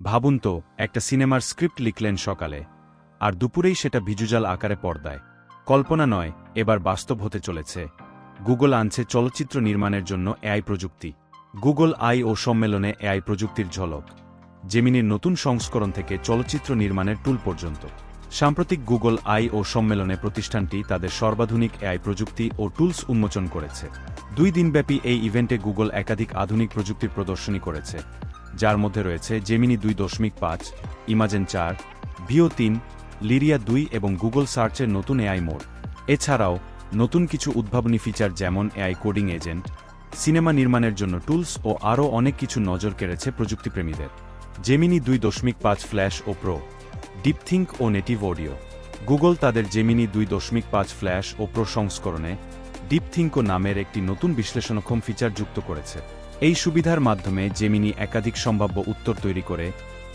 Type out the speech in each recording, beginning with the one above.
ভাবুন তো, একটা সিনেমার স্ক্রিপ্ট লিখলেন সকালে, আর দুপুরেই সেটা ভিজুজাল আকারে পর্দায়। কল্পনা নয়, এবার বাস্তব হতে চলেছে। গুগল আনছে চলচ্চিত্র নির্মাণের জন্য এআই প্রযুক্তি। গুগল আই ও সম্মেলনে এআই প্রযুক্তির ঝলক। জেমিনির নতুন সংস্করণ থেকে চলচ্চিত্র নির্মাণের টুল পর্যন্ত। সাম্প্রতিক গুগল আই ও সম্মেলনে প্রতিষ্ঠানটি তাদের সর্বাধুনিক এআই প্রযুক্তি ও টুলস উন্মোচন করেছে। দুই দিনব্যাপী এই ইভেন্টে গুগল একাধিক আধুনিক প্রযুক্তির প্রদর্শনী করেছে। যার মধ্যে রয়েছে জেমিনি দুই দশমিক পাঁচ ইমাজেন চার ভিও তিন লিরিয়া দুই এবং গুগল সার্চের নতুন এআই মোড। এছাড়াও নতুন কিছু উদ্ভাবনী ফিচার যেমন এআই কোডিং এজেন্ট সিনেমা নির্মাণের জন্য টুলস ও আরও অনেক কিছু নজর কেড়েছে প্রযুক্তিপ্রেমীদের। জেমিনি দুই দশমিক পাঁচ ফ্ল্যাশ ও প্রো ডিপথিঙ্ক ও নেটিভ অডিও গুগল তাদের জেমিনি দুই দশমিক পাঁচ ফ্ল্যাশ ও প্রো সংস্করণে ডিপথিঙ্কো নামের একটি নতুন বিশ্লেষণক্ষম ফিচার যুক্ত করেছে। এই সুবিধার মাধ্যমে জেমিনি একাধিক সম্ভাব্য উত্তর তৈরি করে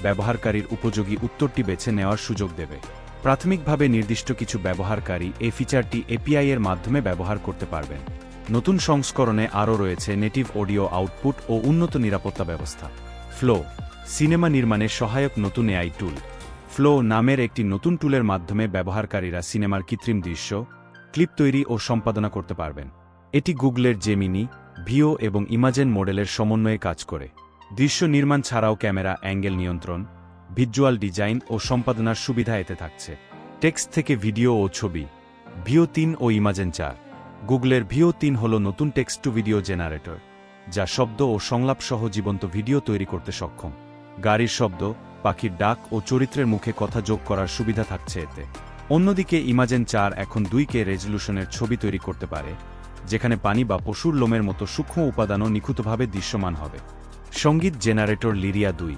ব্যবহারকারীর উপযোগী উত্তরটি বেছে নেওয়ার সুযোগ দেবে। প্রাথমিকভাবে নির্দিষ্ট কিছু ব্যবহারকারী এই ফিচারটি এপিআই এর মাধ্যমে ব্যবহার করতে পারবেন। নতুন সংস্করণে আরও রয়েছে নেটিভ অডিও আউটপুট ও উন্নত নিরাপত্তা ব্যবস্থা। ফ্লো সিনেমা নির্মাণে সহায়ক নতুন এআই টুল ফ্লো নামের একটি নতুন টুলের মাধ্যমে ব্যবহারকারীরা সিনেমার কৃত্রিম দৃশ্য ক্লিপ তৈরি ও সম্পাদনা করতে পারবেন। এটি গুগলের জেমিনি ভিও এবং ইমাজেন মডেলের সমন্বয়ে কাজ করে। দৃশ্য নির্মাণ ছাড়াও ক্যামেরা, অ্যাঙ্গেল নিয়ন্ত্রণ ভিজুয়াল ডিজাইন ও সম্পাদনার সুবিধা এতে থাকছে। টেক্সট থেকে ভিডিও ও ছবি। ভিও তিন ও ইমাজেন চার। গুগলের ভিও তিন হল নতুন টেক্সট টু ভিডিও জেনারেটর, যা শব্দ ও সংলাপ সহ জীবন্ত ভিডিও তৈরি করতে সক্ষম। গাড়ির শব্দ, পাখির ডাক ও চরিত্রের মুখে কথা যোগ করার সুবিধা থাকছে এতে। অন্যদিকে ইমাজেন চার এখন দুই কে রেজলিউশনের ছবি তৈরি করতে পারে, যেখানে পানি বা পশুর লোমের মতো সূক্ষ্ম উপাদানও নিখুঁতভাবে দৃশ্যমান হবে। সংগীত জেনারেটর লিরিয়া দুই।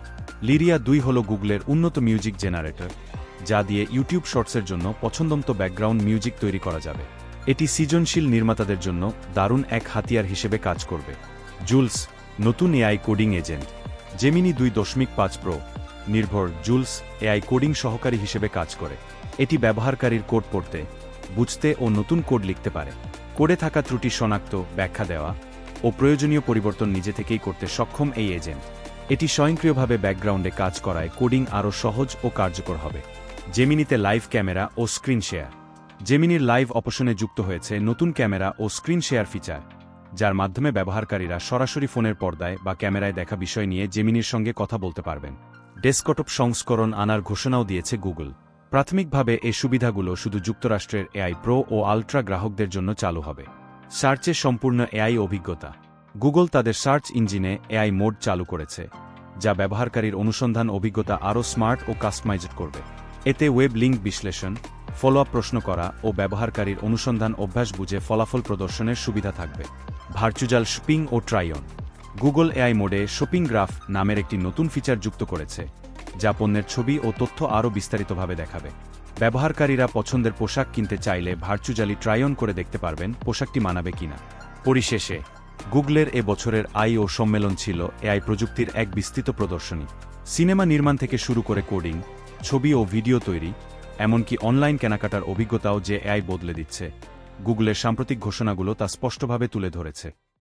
লিরিয়া দুই হল গুগলের উন্নত মিউজিক জেনারেটর, যা দিয়ে ইউটিউব শর্টসের জন্য পছন্দমতো ব্যাকগ্রাউন্ড মিউজিক তৈরি করা যাবে। এটি সৃজনশীল নির্মাতাদের জন্য দারুণ এক হাতিয়ার হিসেবে কাজ করবে। জুলস, নতুন এআই কোডিং এজেন্ট। জেমিনি দুই দশমিক পাঁচ প্রো। নির্ভর জুলস এআই কোডিং সহকারী হিসেবে কাজ করে। এটি ব্যবহারকারীর কোড পড়তে, বুঝতে ও নতুন কোড লিখতে পারে। কোডে থাকা ত্রুটি শনাক্ত, ব্যাখ্যা দেওয়া ও প্রয়োজনীয় পরিবর্তন নিজে থেকেই করতে সক্ষম এই এজেন্ট। এটি স্বয়ংক্রিয়ভাবে ব্যাকগ্রাউন্ডে কাজ করায় কোডিং আরও সহজ ও কার্যকর হবে। জেমিনিতে লাইভ ক্যামেরা ও স্ক্রিন শেয়ার। জেমিনির লাইভ অপশনে যুক্ত হয়েছে নতুন ক্যামেরা ও স্ক্রিন শেয়ার ফিচার, যার মাধ্যমে ব্যবহারকারীরা সরাসরি ফোনের পর্দায় বা ক্যামেরায় দেখা বিষয় নিয়ে জেমিনির সঙ্গে কথা বলতে পারবেন। ডেস্কটপ সংস্করণ আনার ঘোষণাও দিয়েছে গুগল। প্রাথমিকভাবে এই সুবিধাগুলো শুধু যুক্তরাষ্ট্রের এআই প্রো ও আলট্রা গ্রাহকদের জন্য চালু হবে। সার্চে সম্পূর্ণ এআই অভিজ্ঞতা। গুগল তাদের সার্চ ইঞ্জিনে এআই মোড চালু করেছে, যা ব্যবহারকারীর অনুসন্ধান অভিজ্ঞতা আরও স্মার্ট ও কাস্টমাইজড করবে। এতে ওয়েব লিঙ্ক বিশ্লেষণ ফলো আপ প্রশ্ন করা ও ব্যবহারকারীর অনুসন্ধান অভ্যাস বুঝে ফলাফল প্রদর্শনের সুবিধা থাকবে। ভার্চুজাল শপিং ও ট্রাইয়ন গুগল এআই মোডে শপিং গ্রাফ নামের একটি নতুন ফিচার যুক্ত করেছে, যা পণ্যের ছবি ও তথ্য আরও বিস্তারিতভাবে দেখাবে। ব্যবহারকারীরা পছন্দের পোশাক কিনতে চাইলে ভার্চুজালি ট্রাইয়ন করে দেখতে পারবেন পোশাকটি মানাবে কিনা। পরিশেষে, গুগলের এ বছরের আই ও সম্মেলন ছিল এআই প্রযুক্তির এক বিস্তৃত প্রদর্শনী। সিনেমা নির্মাণ থেকে শুরু করে কোডিং ছবি ও ভিডিও তৈরি, এমনকি অনলাইন কেনাকাটার অভিজ্ঞতাও যে এআই বদলে দিচ্ছে, গুগলের সাম্প্রতিক ঘোষণাগুলো তা স্পষ্টভাবে তুলে ধরেছে।